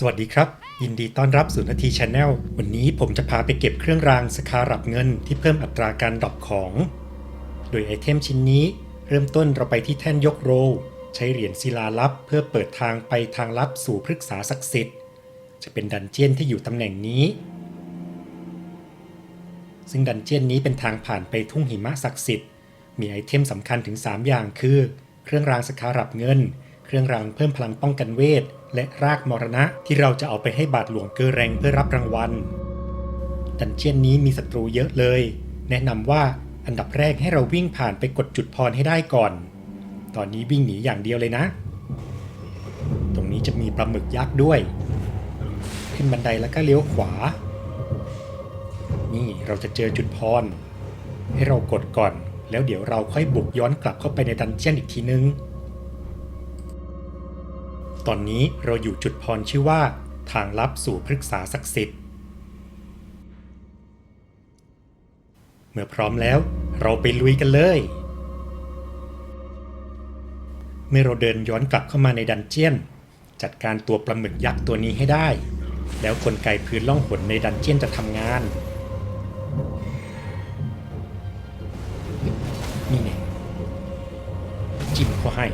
สวัสดีครับ ยินดีต้อนรับสู่นาทีชาแนลวันนี้ผมจะพาไปเก็บเครื่องรางสคารับเงินที่เพิ่มอัตราการดรอปของ โดยไอเทมชิ้นนี้ เริ่มต้นเราไปที่แท่นยกโร ใช้เหรียญศิลาลับ เพื่อเปิดทางไปทางลับสู่พฤกษาศักดิ์สิทธิ์ จะเป็นดันเจียนที่อยู่ตำแหน่งนี้ ซึ่งดันเจียนนี้เป็นทางผ่านไปทุ่งหิมะศักดิ์สิทธิ์ มีไอเทมสำคัญถึง 3 อย่างคือ เครื่องรางสคารับเงิน เครื่องรางเพิ่มพลังป้องกันเวท และรากมรณะที่เราจะเอาไปให้บาทหลวงเกอแรงเพื่อรับรางวัล ดันเจียนนี้มีศัตรูเยอะเลย แนะนำว่าอันดับแรกให้เราวิ่งผ่านไปกดจุดพรให้ได้ก่อน ตอนนี้วิ่งหนีอย่างเดียวเลยนะ ตรงนี้จะมีปลาหมึกยักษ์ด้วย ขึ้นบันไดแล้วก็เลี้ยวขวา นี่เราจะเจอจุดพร ให้เรากดก่อน แล้วเดี๋ยวเราค่อยบุกย้อนกลับเข้าไปในดันเจียนอีกทีนึง ตอนนี้เราอยู่จุดพรชื่อว่า ทางลับสู่พฤกษาศักดิ์สิทธิ์ เมื่อพร้อมแล้ว เราไปลุยกันเลย เมื่อเราเดินย้อนกลับเข้ามาในดันเจียน จัดการตัวปลาหมึกยักษ์ตัวนี้ให้ได้ แล้วกลไกพื้นล่องหนในดันเจียนจะทำงาน นี่ไงจิ้มเขาให้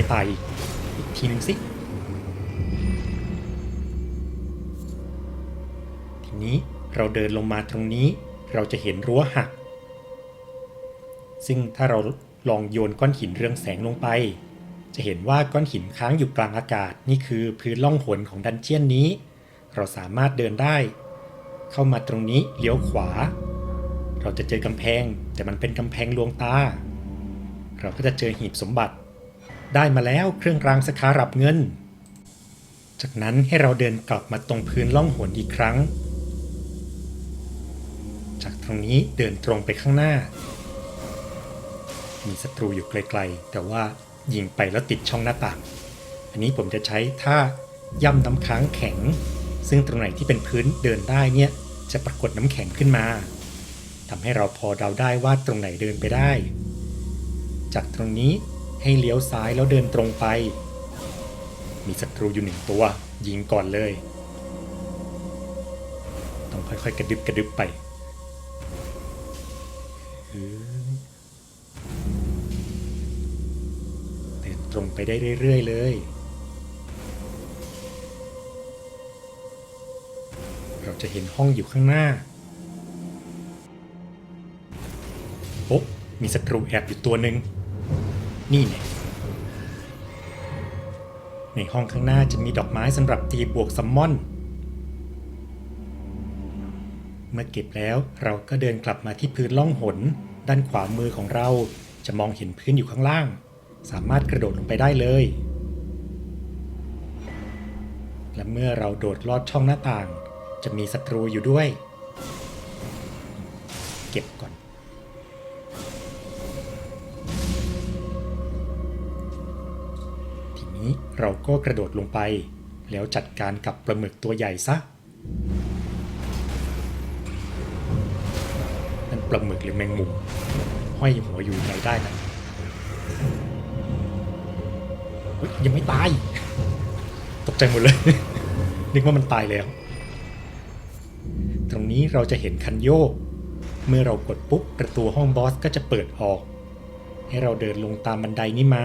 ไม่ตายอีกอีกทีหนึ่งสิ ทีนี้เราเดินลงมาตรงนี้ เราจะเห็นรั้วหัก ซึ่งถ้าเราลองโยนก้อนหินเรืองแสงลงไป จะเห็นว่าก้อนหินค้างอยู่กลางอากาศนี่คือพื้นล่องหนของดันเจียนนี้ เราสามารถเดินได้ เข้ามาตรงนี้เลี้ยวขวา เราจะเจอกำแพงแต่มันเป็นกำแพงลวงตา เราก็จะเจอหีบสมบัติ ได้มาแล้วเครื่องรางสคารับเงิน จากนั้นให้เราเดินกลับมาตรงพื้นล่องหนอีกครั้ง จากตรงนี้เดินตรงไปข้างหน้า มีศัตรูอยู่ไกลๆ แต่ว่ายิงไปแล้วติดช่องหน้าต่าง อันนี้ผมจะใช้ท่าย่ำน้ำค้างแข็ง ซึ่งตรงไหนที่เป็นพื้นเดินได้เนี่ยจะปรากฏน้ำแข็งขึ้นมาทำให้เราพอเดาได้ว่าตรงไหนเดินไปได้ จากตรงนี้ ให้เลี้ยวซ้ายแล้วเดินตรงไป มีศัตรูอยู่หนึ่งตัว ยิงก่อนเลย ต้องค่อยๆ กระดึบกระดึบไปเดินตรงไปได้เรื่อยๆเลย เราจะเห็นห้องอยู่ข้างหน้าโอ๊ะมีศัตรูแอบอยู่ตัวหนึ่ง นี่เนี่ยในห้องข้างหน้าจะมีดอกไม้สำหรับตีบวกซัมมอน เมื่อเก็บแล้วเราก็เดินกลับมาที่พื้นล่องหน ด้านขวามือของเราจะมองเห็นพื้นอยู่ข้างล่าง สามารถกระโดดลงไปได้เลย และเมื่อเราโดดลอดช่องหน้าต่าง จะมีศัตรูอยู่ด้วย เก็บก่อน นี้เราก็กระโดดลงไป แล้วจัดการกับปลาหมึกตัวใหญ่ซะนั่นปลาหมึกหรือแมงมุมห้อยหัวอยู่ไหนได้นะยังไม่ตาย ตกใจหมดเลย นึกว่ามันตายแล้ว ตรงนี้เราจะเห็นคันโยก เมื่อเรากดปุ๊บประตูห้องบอสก็จะเปิดออก ให้เราเดินลงตามบันไดนี้มา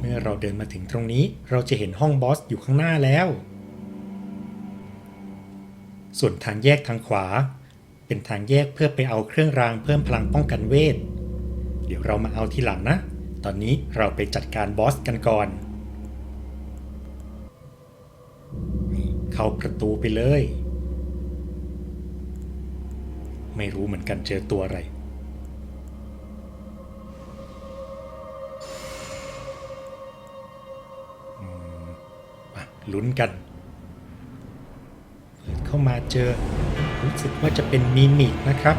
เมื่อเราเดินมาถึงตรงนี้เราจะเห็นห้องบอสอยู่ข้างหน้าแล้ว ส่วนทางแยกทางขวา เป็นทางแยกเพื่อไปเอาเครื่องรางเพิ่มพลังป้องกันเวท เดี๋ยวเรามาเอาทีหลังนะ ตอนนี้เราไปจัดการบอสกันก่อนนี่เข้าประตูไปเลย ไม่รู้เหมือนกันเจอตัวอะไร ลุ้นกันเปิดเข้ามาเจอรู้สึกว่าจะเป็นมิมิกนะครับ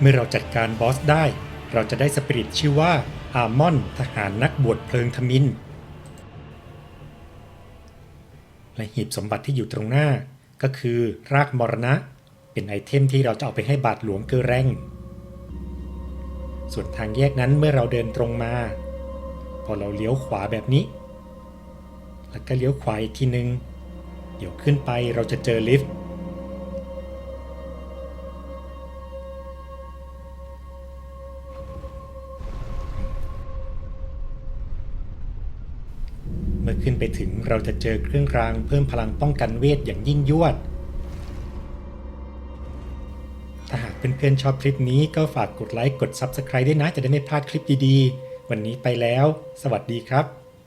เมื่อเราจัดการบอสได้ เราจะได้สปิริตชื่อว่าอาร์มอนทหารนักบวชเพลิงทมิน และหีบสมบัติที่อยู่ตรงหน้าก็คือรากมรณะ เป็นไอเทมที่เราจะเอาไปให้บาทหลวงเกอแรง ส่วนทางแยกนั้นเมื่อเราเดินตรงมา พอเราเลี้ยวขวาแบบนี้ แล้วก็เลี้ยวขวาอีกทีนึง เดี๋ยวขึ้นไปเราจะเจอลิฟต์เมื่อขึ้นไปถึงเราจะเจอเครื่องรางเพิ่มพลังป้องกันเวทอย่างยิ่งยวด เพื่อนๆชอบคลิปนี้ก็ฝากกดไลค์กด Subscribe ด้วยนะจะได้ไม่พลาดคลิปดีๆ วันนี้ไปแล้ว สวัสดีครับ